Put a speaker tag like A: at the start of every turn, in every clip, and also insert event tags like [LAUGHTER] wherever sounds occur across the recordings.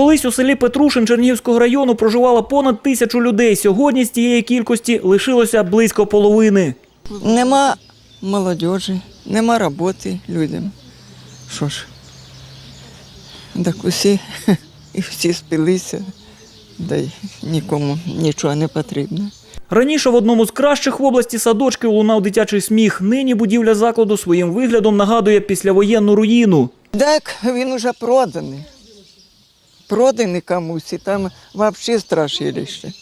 A: Колись у селі Петрушин Чернігівського району проживало понад тисячу людей. Сьогодні з цієї кількості лишилося близько половини.
B: Нема молодежі, нема роботи людям. Що ж, так усі [LAUGHS] і всі спилися, да й нікому нічого не потрібно.
A: Раніше в одному з кращих в області садочків лунав дитячий сміх. Нині будівля закладу своїм виглядом нагадує післявоєнну руїну.
B: Так він уже проданий. Проданий комусь, і там взагалі страшилище.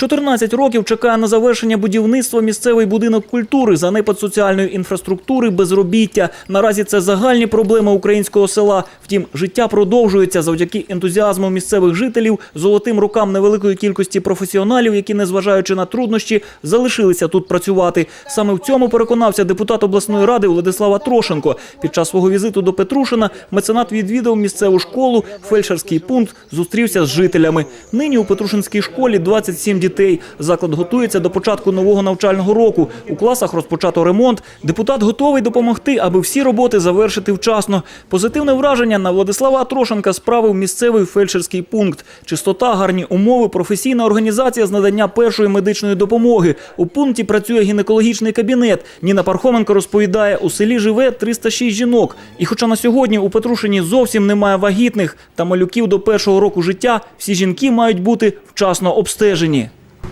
A: 14 років чекає на завершення будівництва місцевий будинок культури, занепад соціальної інфраструктури, безробіття. Наразі це загальні проблеми українського села. Втім, життя продовжується завдяки ентузіазму місцевих жителів, золотим рукам невеликої кількості професіоналів, які, незважаючи на труднощі, залишилися тут працювати. Саме в цьому переконався депутат обласної ради Владислава Трошенко. Під час свого візиту до Петрушина меценат відвідав місцеву школу, фельдшерський пункт, зустрівся з жителями. Нині у Петрушинській школі 27 дітей. Заклад готується до початку нового навчального року. У класах розпочато ремонт. Депутат готовий допомогти, аби всі роботи завершити вчасно. Позитивне враження на Владислава Трошенка справив місцевий фельдшерський пункт. Чистота, гарні умови, професійна організація з надання першої медичної допомоги. У пункті працює гінекологічний кабінет. Ніна Пархоменко розповідає, у селі живе 306 жінок. І хоча на сьогодні у Петрушині зовсім немає вагітних та малюків до першого року життя, всі жінки мають бути вчасно обстежені.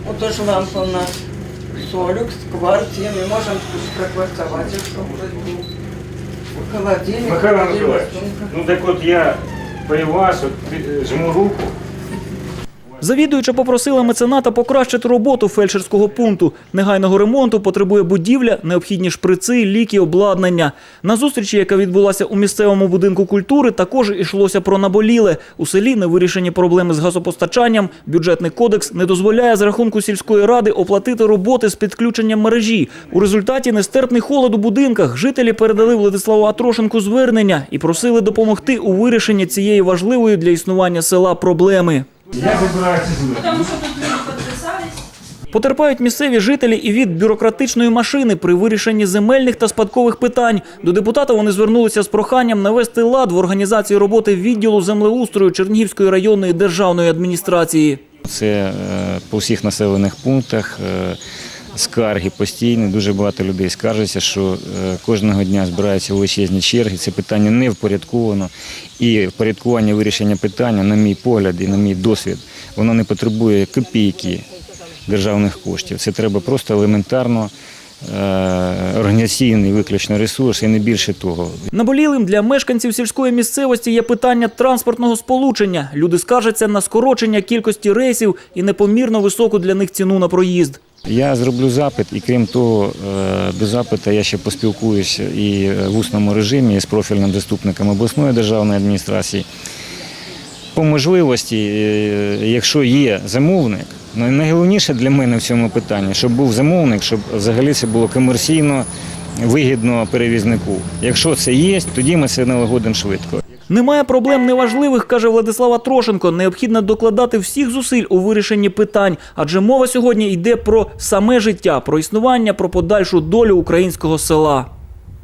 B: Отож лампа у нас солюк, скварц, і ми можемо прокварцувати, якщо хтось був. Холодильник,
C: Михайло
B: холодильник,
C: Миколаївич,
B: сумка.
C: ну так от я при вас от, при- жму руку.
A: Завідуюча попросила мецената покращити роботу фельдшерського пункту. Негайного ремонту потребує будівля, необхідні шприци, ліки, обладнання. На зустрічі, яка відбулася у місцевому будинку культури, також йшлося про наболіле. У селі невирішені проблеми з газопостачанням. Бюджетний кодекс не дозволяє з рахунку сільської ради оплатити роботи з підключенням мережі. У результаті нестерпний холод у будинках. Жителі передали Владиславу Атрошенку звернення і просили допомогти у вирішенні цієї важливої для існування села проблеми.
C: Я забираю з зли.
D: Потому что тут люди подписались.
A: Потерпають місцеві жителі і від бюрократичної машини при вирішенні земельних та спадкових питань. До депутата вони звернулися з проханням навести лад в організації роботи відділу землеустрою Чернігівської районної державної адміністрації.
E: Це е, по всіх населених пунктах е, скарги постійні. Дуже багато людей скаржаться, що е, кожного дня збираються величезні черги. Це питання не впорядковано. І впорядкування вирішення питання, на мій погляд і на мій досвід, воно не потребує копійки державних коштів. Це треба просто елементарно е, організаційний виключно ресурс і не більше того.
A: Наболілим для мешканців сільської місцевості є питання транспортного сполучення. Люди скаржаться на скорочення кількості рейсів і непомірно високу для них ціну на проїзд.
E: Я зроблю запит, і крім того, е, до запиту я ще поспілкуюся і в усному режимі з профільним заступником обласної державної адміністрації. По можливості, е, якщо є замовник, найголовніше для мене в цьому питанні, щоб був замовник, щоб взагалі це було комерційно вигідно перевізнику. Якщо це є, тоді ми це налагодимо швидко.
A: Немає проблем неважливих, каже Владислава Трошенко. Необхідно докладати всіх зусиль у вирішенні питань, адже мова сьогодні йде про саме життя, про існування, про подальшу долю українського села.